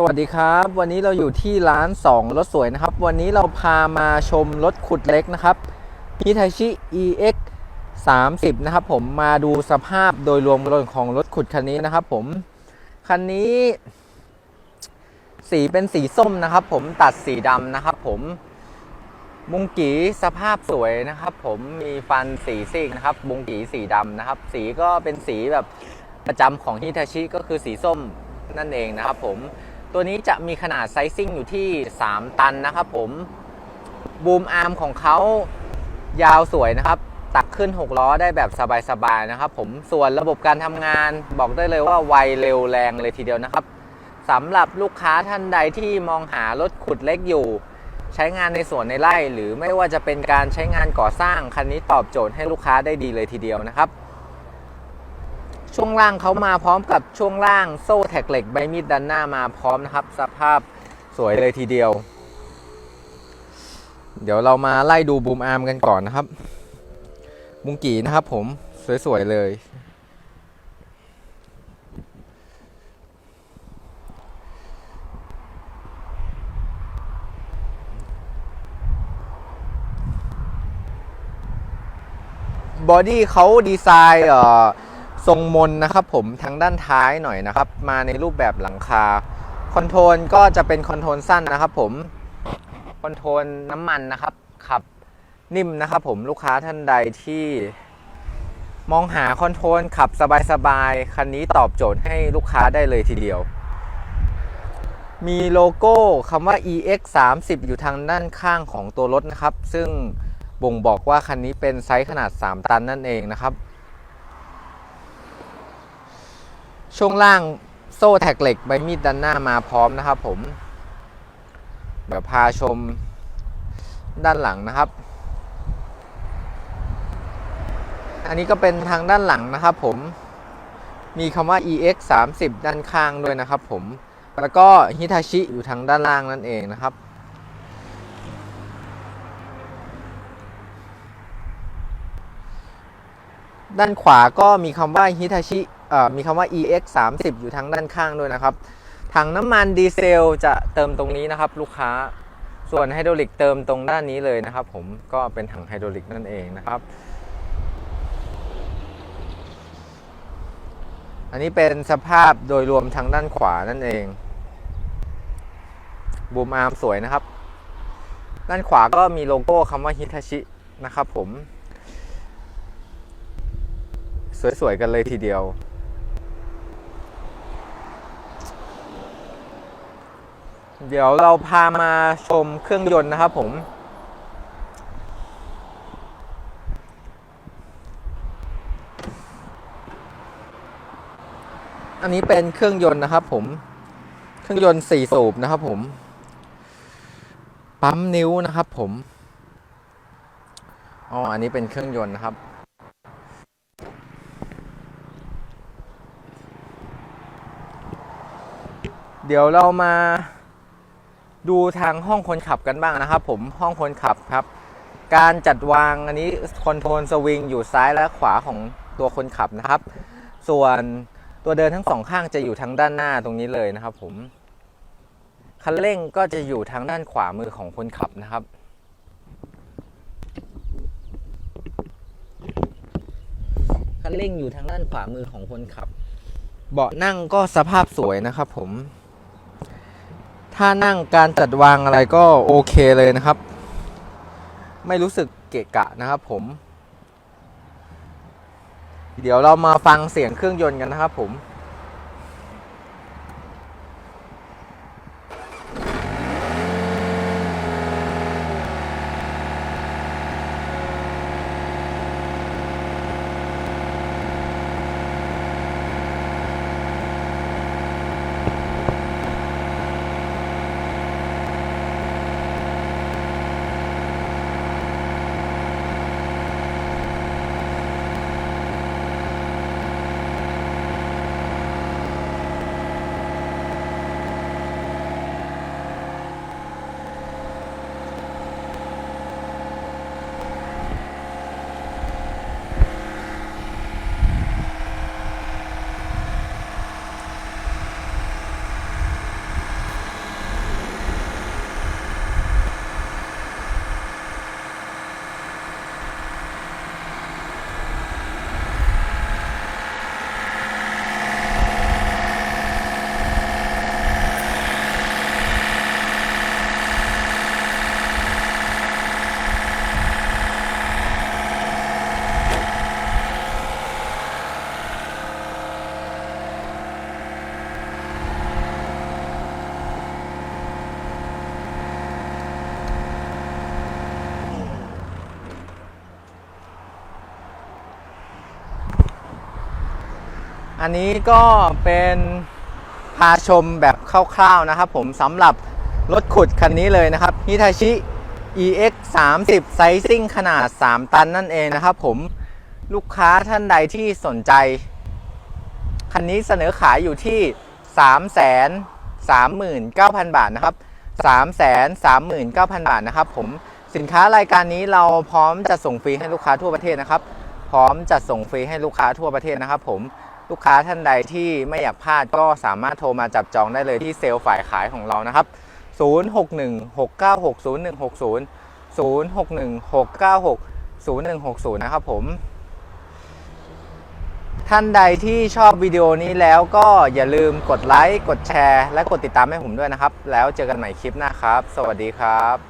สวัสดีครับ วันนี้เราอยู่ที่ร้าน 2 รถสวยนะครับ วันนี้เราพามาชมรถขุดเล็กนะครับ Hitachi EX 30 นะครับผมมาดูสภาพโดยรวมของรถขุดคันนี้นะครับผมคันนี้ สีเป็นสีส้มนะครับ ผมตัดสีดำนะครับผมบุงกีสภาพสวยนะครับ ผมมีฟันสีซีกนะครับ บุงกีสีดำนะครับ สีก็เป็นสีแบบประจำของฮิตาชิก็คือสีส้มนั่นเองนะครับผม ตัวนี้จะมีขนาดไซซิ่งอยู่ที่ 3 ตันนะครับผมบูมอาร์มของเขายาวสวยนะครับ ตักขึ้น 6 ล้อได้แบบสบายๆนะครับผมส่วนระบบการทำงานบอกได้เลยว่าไวเร็วแรงเลยทีเดียวนะครับสำหรับลูกค้าท่านใดที่มองหารถขุดเล็กอยู่ ใช้งานในสวนในไร่ หรือไม่ว่าจะเป็นการใช้งานก่อสร้างคันนี้ตอบโจทย์ให้ลูกค้าได้ดีเลยทีเดียวนะครับ ช่วงล่างเขามาพร้อมกับช่วงล่างโซ่แท็กเหล็กใบมีดด้านหน้ามาพร้อมนะครับ สภาพสวยเลยทีเดียว เดี๋ยวเรามาไล่ดูบูมอาร์มกันก่อนนะครับบุงกีนะครับผมสวยๆเลยบอดี้เขาดีไซน์เอ่อ ทรงมนนะครับผมทางด้านท้ายหน่อยนะครับ มาในรูปแบบหลังคาคอนโทรลก็จะเป็นคอนโทรลสั้นนะครับผมคอนโทรลน้ำมันนะครับขับนิ่มนะครับผมลูกค้าท่านใดที่ มองหาคอนโทรลขับสบายๆคันนี้ตอบโจทย์ให้ลูกค้าได้เลยทีเดียว มีโลโก้คำว่า EX 30อยู่ทางด้านข้างของตัวรถนะครับ ซึ่งบ่งบอกว่าคันนี้เป็นไซส์ขนาด 3 ตันนั่นเองนะครับ ช่วงล่างโซ่แท็กเหล็กใบมีดด้านหน้ามาพร้อมนะครับผม เดี๋ยวพาชมด้านหลังนะครับ อันนี้ก็เป็นทางด้านหลังนะครับผม มีคำว่า EX 30ด้านข้างด้วยนะครับผม แล้วก็ Hitachi อยู่ทางด้านล่างนั่นเองนะครับด้านขวาก็มีคำว่า Hitachi เอ่อ มีคำว่า EX 30อยู่ทางด้านข้างด้วยนะครับถังน้ำมันดีเซลจะเติมตรงนี้นะครับ ลูกค้าส่วนไฮดรอลิกเติมตรงด้านนี้เลยนะครับ ผมก็เป็นถังไฮดรอลิกนั่นเองนะครับ อันนี้เป็นสภาพโดยรวมทางด้านขวานั่นเองบูมอาร์มสวยนะครับ ด้านขวาก็มีโลโก้คำว่า Hitachi นะครับผม สวยๆกันเลยทีเดียว เดี๋ยวเราพามาชมเครื่องยนต์นะครับผม อันนี้เป็นเครื่องยนต์นะครับผม เครื่องยนต์สี่สูบนะครับผม ปั๊มนิ้วนะครับผม อ๋อ อันนี้เป็นเครื่องยนต์นะครับเดี๋ยวเรามา ดูทางห้องคนขับกันบ้างนะครับ ผมห้องคนขับครับ การจัดวางอันนี้คอนโทรลสวิงอยู่ซ้ายและขวาของตัวคนขับนะครับ ส่วนตัวเดินทั้งสองข้างจะอยู่ทางด้านหน้าตรงนี้เลยนะครับ ผมคันเร่งก็จะอยู่ทางด้านขวามือของคนขับนะครับ คันเร่งอยู่ทางด้านขวามือของคนขับ เบาะนั่งก็สภาพสวยนะครับผม ถ้านั่งการจัดวางอะไรก็โอเคเลยนะครับ ไม่รู้สึกเกะกะนะครับผม เดี๋ยวเรามาฟังเสียงเครื่องยนต์กันนะครับผม อันนี้ก็เป็นพาชมแบบคร่าวๆนะครับผมสำหรับรถขุดคันนี้เลยนะครับ Hitachi EX 30ไซซิ่งขนาด 3 ตันนั่นเองนะครับผมลูกค้าท่านใดที่สนใจ คันนี้เสนอขายอยู่ที่ 3 3 9 0 0 0 บาทนะครับ 3 3 9 0 0 0 บาทนะครับผมสินค้ารายการนี้เราพร้อมจะส่งฟรีให้ลูกค้าทั่วประเทศนะครับ พร้อมจัดส่งฟรีให้ลูกค้าทั่วประเทศนะครับผม ลูกค้าท่านใดที่ไม่อยากพลาดก็สามารถโทรมาจับจองได้เลยที่เซลล์ฝ่ายขายของเรานะครับ 0616960160 0616960160 นะครับผม ท่านใดที่ชอบวิดีโอนี้แล้วก็อย่าลืมกดไลค์ กดแชร์ และกดติดตามให้ผมด้วยนะครับ แล้วเจอกันใหม่คลิปหน้าครับ สวัสดีครับ